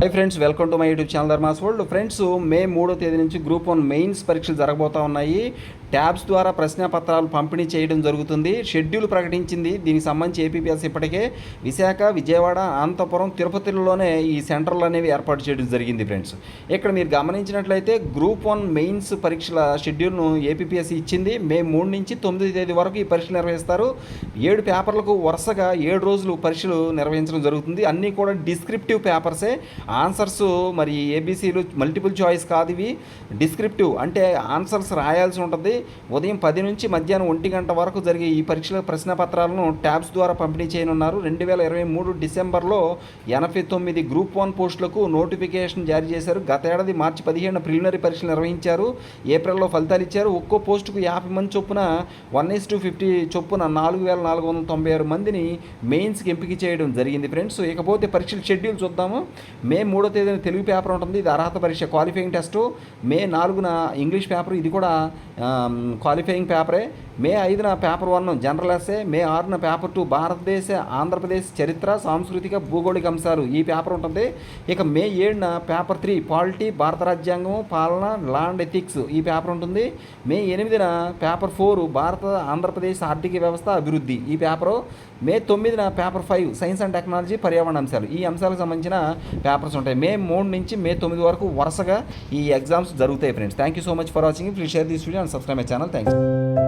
Hi friends welcome to my YouTube channel Dharma's world friends May మూడో తేదీ నుంచి group one mains పరీక్షలు జరగబోతా ఉన్నాయి. ట్యాబ్స్ ద్వారా ప్రశ్నపత్రాలు పంపిణీ చేయడం జరుగుతుంది. షెడ్యూల్ ప్రకటించింది. దీనికి సంబంధించి ఏపీపీఎస్ ఇప్పటికే విశాఖ విజయవాడ అనంతపురం తిరుపతిలోనే ఈ సెంటర్లు అనేవి ఏర్పాటు చేయడం జరిగింది ఫ్రెండ్స్. ఇక్కడ మీరు గమనించినట్లయితే గ్రూప్ వన్ మెయిన్స్ పరీక్షల షెడ్యూల్ను ఏపీపీఎస్ ఇచ్చింది. మే మూడు నుంచి తొమ్మిది తేదీ వరకు ఈ పరీక్షలు నిర్వహిస్తారు. ఏడు పేపర్లకు వరుసగా ఏడు రోజులు పరీక్షలు నిర్వహించడం జరుగుతుంది. అన్నీ కూడా డిస్క్రిప్టివ్ పేపర్సే. ఆన్సర్స్ మరి ఏబీసీలు మల్టిపుల్ చాయిస్ కాదు ఇవి. డిస్క్రిప్టివ్ అంటే ఆన్సర్స్ రాయాల్సి ఉంటుంది. ఉదయం పది నుంచి మధ్యాహ్నం ఒంటి గంట వరకు జరిగే ఈ పరీక్షల ప్రశ్న పత్రాలను ట్యాబ్స్ ద్వారా పంపిణీ చేయనున్నారు. రెండు వేల ఇరవై మూడు డిసెంబర్లో ఎనభై తొమ్మిది గ్రూప్ వన్ పోస్టులకు నోటిఫికేషన్ జారీ చేశారు. గత ఏడాది మార్చి పదిహేను ప్రిలిమినరీ పరీక్షలు నిర్వహించారు. ఏప్రిల్లో ఫలితాలు ఇచ్చారు. ఒక్కో పోస్టుకు యాభై మంది చొప్పున వన్ ఎస్ టూ ఫిఫ్టీ చొప్పున నాలుగు వేల నాలుగు వందల తొంభై ఆరు మందిని మెయిన్స్కి ఎంపిక చేయడం జరిగింది ఫ్రెండ్స్. ఇకపోతే పరీక్షల షెడ్యూల్ చూద్దాము. మే మూడో తేదీన తెలుగు పేపర్ ఉంటుంది. ఇది అర్హత పరీక్ష క్వాలిఫైయింగ్ టెస్ట్. మే నాలుగున ఇంగ్లీష్ పేపర్. ఇది కూడా క్వాలిఫైయింగ్ పేపరే మే ఐదున paper one general SA May ఆరున పేపర్ టూ భారతదేశ ఆంధ్రప్రదేశ్ చరిత్ర సాంస్కృతిక భూగోళిక అంశాలు. ఈ పేపర్ ఉంటుంది. ఇక మే ఏడున పేపర్ త్రీ పాలిటీ భారత రాజ్యాంగం పాలన లాండ్ ఎథిక్స్ ఈ పేపర్ ఉంటుంది. మే ఎనిమిదిన పేపర్ ఫోర్ భారత ఆంధ్రప్రదేశ్ ఆర్థిక వ్యవస్థ అభివృద్ధి. ఈ పేపరు మే తొమ్మిదిన paper five science and technology పర్యావరణ అంశాలు. ఈ అంశాలకు సంబంధించిన పేపర్స్ ఉంటాయి. మే మూడు నుంచి మే తొమ్మిది వరకు వరుసగా ఈ ఎగ్జామ్స్ జరుగుతాయి friends thank you so much for watching please share this video and subscribe my channel thank you